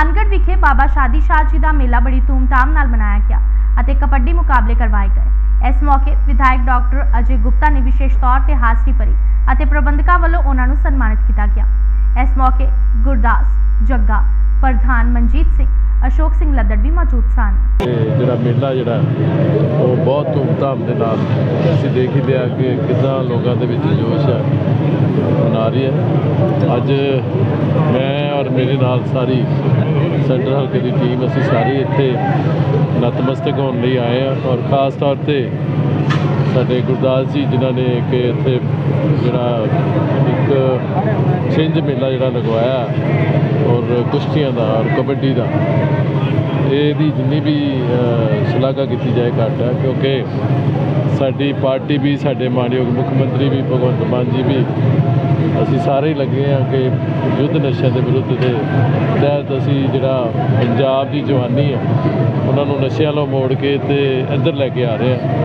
ਅਨਗੜ ਵਿਖੇ ਬਾਬਾ ਸ਼ਾਦੀ ਸ਼ਾਹ ਜੀ ਦਾ ਮੇਲਾ ਬੜੀ ਧੂਮਧਾਮ ਨਾਲ ਮਨਾਇਆ ਗਿਆ ਅਤੇ ਕਬੱਡੀ ਮੁਕਾਬਲੇ ਕਰਵਾਏ ਗਏ। ਇਸ ਮੌਕੇ ਵਿਧਾਇਕ ਡਾਕਟਰ ਅਜੇ ਗੁਪਤਾ ਨੇ ਵਿਸ਼ੇਸ਼ ਤੌਰ ਤੇ ਹਾਜ਼ਰੀ ਭਰੀ ਅਤੇ ਪ੍ਰਬੰਧਕਾਂ ਵੱਲੋਂ ਉਹਨਾਂ ਨੂੰ ਸਨਮਾਨਿਤ ਕੀਤਾ ਗਿਆ। ਇਸ ਮੌਕੇ ਗੁਰਦਾਸ, ਜੱਗਾ, ਪ੍ਰਧਾਨ ਮਨਜੀਤ ਸਿੰਘ, ਅਸ਼ੋਕ ਸਿੰਘ ਲੱਦੜ ਵੀ ਮੌਜੂਦ ਸਨ। ਜਿਹੜਾ ਮੇਲਾ ਜਿਹੜਾ, ਉਹ ਬਹੁਤ ਧੂਮਧਾਮ ਦੇ ਨਾਲ ਅਸੀਂ ਦੇਖ ਹੀ ਲਿਆ ਕਿ ਕਿੱਦਾਂ ਲੋਕਾਂ ਦੇ ਵਿੱਚ ਜੋਸ਼ ਹੈ ਮਨਾ ਰਹੀ ਹੈ। ਅੱਜ ਮੈਂ ਔਰ ਮੇਰੇ ਨਾਲ ਸਾਰੀ ਸੈਂਟਰ ਹਲਕੇ ਦੀ ਟੀਮ ਅਸੀਂ ਸਾਰੇ ਇੱਥੇ ਨਤਮਸਤਕ ਹੋਣ ਲਈ ਆਏ ਹਾਂ ਔਰ ਖਾਸ ਤੌਰ ਤੇ ਸਾਡੇ ਗੁਰਦਾਸ ਜੀ ਜਿਨ੍ਹਾਂ ਨੇ ਕਿ ਇੱਥੇ ਜਿਹੜਾ ਇੱਕ ਛਿੰਝ ਮੇਲਾ ਜਿਹੜਾ ਲਗਵਾਇਆ ਔਰ ਕੁਸ਼ਤੀਆਂ ਦਾ ਔਰ ਕਬੱਡੀ ਦਾ, ਇਹਦੀ ਜਿੰਨੀ ਵੀ ਸ਼ਲਾਘਾ ਕੀਤੀ ਜਾਏ ਘੱਟ ਹੈ ਕਿਉਂਕਿ ਸਾਡੀ ਪਾਰਟੀ ਵੀ, ਸਾਡੇ ਮਾਨਯੋਗ ਮੁੱਖ ਮੰਤਰੀ ਵੀ, ਭਗਵੰਤ ਮਾਨ ਜੀ ਵੀ, ਅਸੀਂ ਸਾਰੇ ਹੀ ਲੱਗੇ ਹਾਂ ਕਿ ਯੁੱਧ ਨਸ਼ਿਆਂ ਦੇ ਵਿਰੁੱਧ ਦੇ ਤਹਿਤ ਅਸੀਂ ਜਿਹੜਾ ਪੰਜਾਬ ਦੀ ਜਵਾਨੀ ਹੈ, ਉਹਨਾਂ ਨੂੰ ਨਸ਼ਿਆਂ ਤੋਂ ਮੋੜ ਕੇ ਤੇ ਇੱਧਰ ਲੈ ਕੇ ਆ ਰਹੇ ਹਾਂ।